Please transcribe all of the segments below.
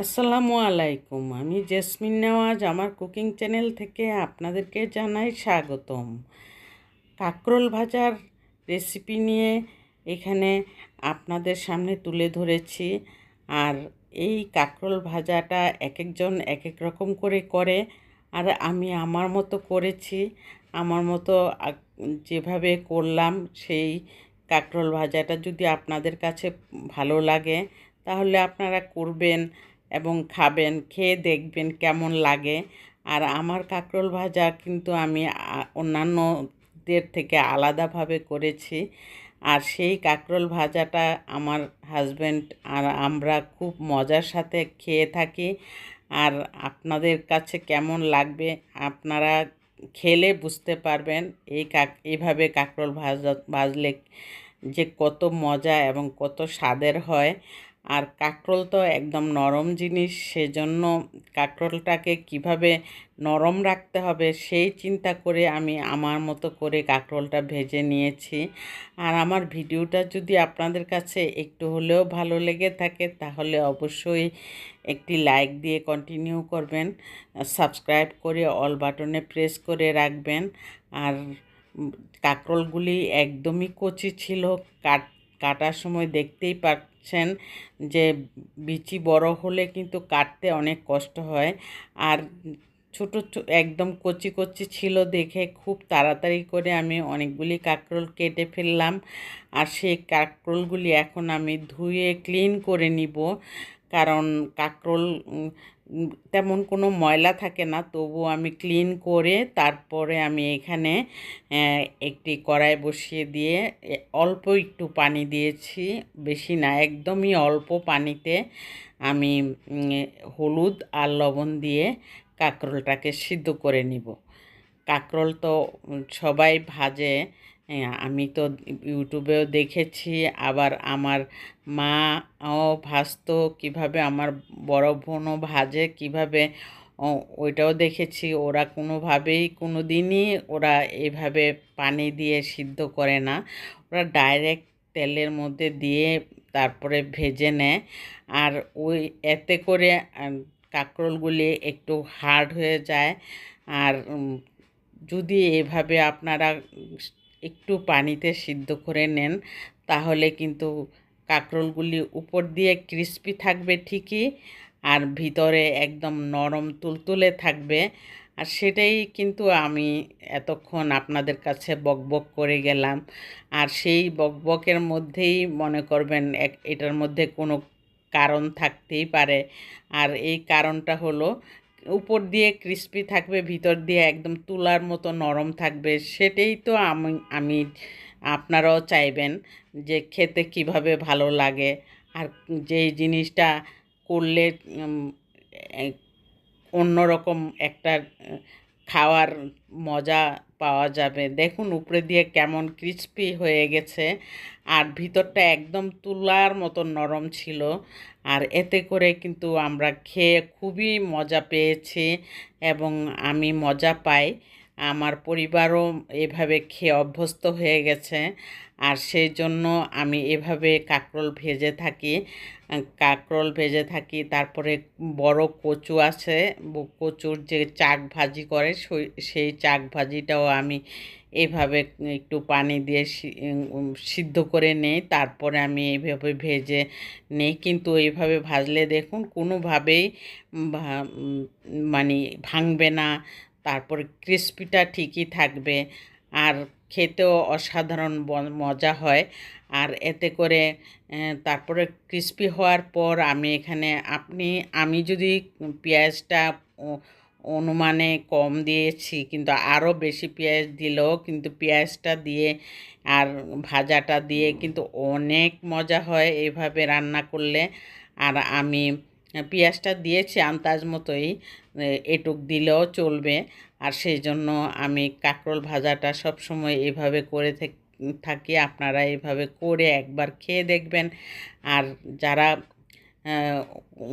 আসসালামু আলাইকুম। আমি জেসমিন নেওয়াজ, আমার কুকিং চ্যানেল থেকে আপনাদেরকে জানাই স্বাগতম। কাঁকরোল ভাজার রেসিপি নিয়ে এখানে আপনাদের সামনে তুলে ধরেছি। আর এই কাঁকরোল ভাজাটা এক একজন এক এক রকম করে করে, আর আমি আমার মতো করেছি। আমার মতো যেভাবে করলাম সেই কাঁকরোল ভাজাটা যদি আপনাদের কাছে ভালো লাগে, তাহলে আপনারা করবেন। এবং খাবেন, খেয়ে দেখবেন কেমন লাগে। আর আমার কাঁকরোল ভাজা কিন্তু আমি অন্যান্যদের থেকে আলাদাভাবে করেছি। আর সেই কাঁকরোল ভাজাটা আমার হাজব্যান্ড আর আমরা খুব মজার সাথে খেয়ে থাকি। আর আপনাদের কাছে কেমন লাগবে আপনারা খেলে বুঝতে পারবেন এই কাক, এইভাবে কাঁকরোল ভাজা, ভাজলে যে কত মজা এবং কত স্বাদের হয়। আর কাঁকরোল তো একদম নরম জিনিস, সেজন্য কাঁকরোলটাকে কীভাবে নরম রাখতে হবে সেই চিন্তা করে আমি আমার মতো করে কাঁকরোলটা ভেজে নিয়েছি। আর আমার ভিডিওটা যদি আপনাদের কাছে একটু হলেও ভালো লেগে থাকে, তাহলে অবশ্যই একটি লাইক দিয়ে কন্টিনিউ করবেন, সাবস্ক্রাইব করে অল বাটনে প্রেস করে রাখবেন। আর কাঁকরোলগুলি একদমই কচি ছিল, কাট, কাটার সময় দেখতেই পাচ্ছেন যে বিচি বড় হলে কিন্তু কাটতে অনেক কষ্ট হয়। আর ছোট একদম কচি কচি ছিল দেখে খুব তাড়াতাড়ি করে আমি অনেকগুলি কাঁকরোল কেটে ফেললাম। আর সেই কাঁকরোলগুলি এখন আমি ধুয়ে ক্লিন করে নিব। কারণ কাঁকরোল তেমন কোনো ময়লা থাকে না। তবুও আমি ক্লিন করে তারপরে আমি এখানে একটি কড়াই বসিয়ে দিয়ে অল্প একটু পানি দিয়েছি। বেশি না, একদমই অল্প পানিতে আমি হলুদ আর লবণ দিয়ে কাঁকরোলটাকে সিদ্ধ করে নিব। কাঁকরোল তো সবাই ভাজে। আমি তো ইউটিউবেও দেখেছি, আবার আমার মাও ভাজতো কীভাবে আমার বড় বোনও ভাজে, কীভাবে ওইটাও দেখেছি। ওরা কোনোভাবেই কোনো দিনই ওরা এইভাবে পানি দিয়ে সিদ্ধ করে না। ওরা ডাইরেক্ট তেলের মধ্যে দিয়ে তারপরে ভেজে নেয়। আর ওই, এতে করে কাঁকরোলগুলি একটু হার্ড হয়ে যায়। আর যদি এভাবে আপনারা একটু পানিতে সিদ্ধ করে নেন, তাহলে কিন্তু কাঁকরোলগুলি উপর দিয়ে ক্রিস্পি থাকবে ঠিকই আর ভিতরে একদম নরম তুলতুলে থাকবে। আর সেটাই কিন্তু আমি এতক্ষণ আপনাদের কাছে বকবক করে গেলাম। আর সেই বকবকের মধ্যেই মনে করবেন এক, এটার মধ্যে কোনো কারণ থাকতেই পারে। আর এই কারণটা হলো উপর দিয়ে ক্রিস্পি থাকবে, ভিতর দিয়ে একদম তুলার মতো নরম থাকবে, সেটাই তো আমি আমি, আপনারাও চাইবেন যে খেতে কীভাবে ভালো লাগে। আর যেই জিনিসটা করলে অন্যরকম একটা খাওয়ার মজা পাওয়া যাবে। দেখুন, উপরে দিয়ে কেমন ক্রিস্পি হয়ে গেছে। আর ভিতরটা একদম তুলার মতো নরম ছিল। আর এতে করে কিন্তু আমরা খেয়ে খুবই মজা পেয়েছি এবং আমি মজা পাই। আমার পরিবারও এভাবে খেয়ে অভ্যস্ত হয়ে গেছে। আর সেই জন্য আমি এভাবে কাঁকরোল ভেজে থাকি। কাঁকরোল ভেজে থাকি। তারপরে বড় কচু আছে। কচুর যে চাক ভাজি করে, সেই চাক ভাজিটাও আমি এভাবে একটু পানি দিয়ে সিদ্ধ করে নেই। তারপরে আমি এইভাবে ভেজে নেই। কিন্তু এইভাবে ভাজলে দেখুন, কোনোভাবেই মানে ভাঙবে না। তারপরে ক্রিস্পিটা ঠিকই থাকবে। আর খেতেও অসাধারণ মজা হয়। আর এতে করে তারপরে ক্রিস্পি হওয়ার পর আমি এখানে, আপনি, আমি যদি পেঁয়াজটা অনুমানে কম দিয়েছি, কিন্তু আরও বেশি পেঁয়াজ দিলেও কিন্তু পেঁয়াজটা দিয়ে আর ভাজাটা দিয়ে কিন্তু অনেক মজা হয় এইভাবে রান্না করলে। আর আমি পেঁয়াজটা দিয়েছি আন্দাজ মতোই এটুক দিলেও চলবে। আর সেই জন্য আমি কাঁকরোল ভাজাটা সব সময় এভাবে করে থাক- থাকি, আপনারা এভাবে করে একবার খেয়ে দেখবেন। আর যারা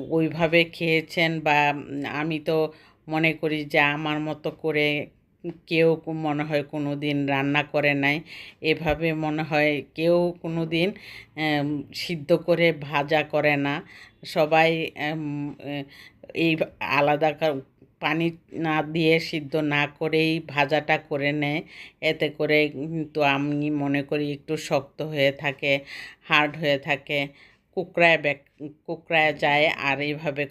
ওইভাবে খেয়েছেন বা আমি তো মনে করি যে আমার মতো করে কেউ মনে হয় কোনো দিন রান্না করে নাই। এভাবে মনে হয় কেউ কোনো দিন সিদ্ধ করে ভাজা করে না। সবাই এই আলাদা পানি না দিয়ে সিদ্ধ না করেই ভাজাটা করে নেয়। এতে করে কিন্তু আমি মনে করি একটু শক্ত হয়ে থাকে, হার্ড হয়ে থাকে, কুকড়ায় ব্যাক, কুকড়ায় যায় আর এইভাবে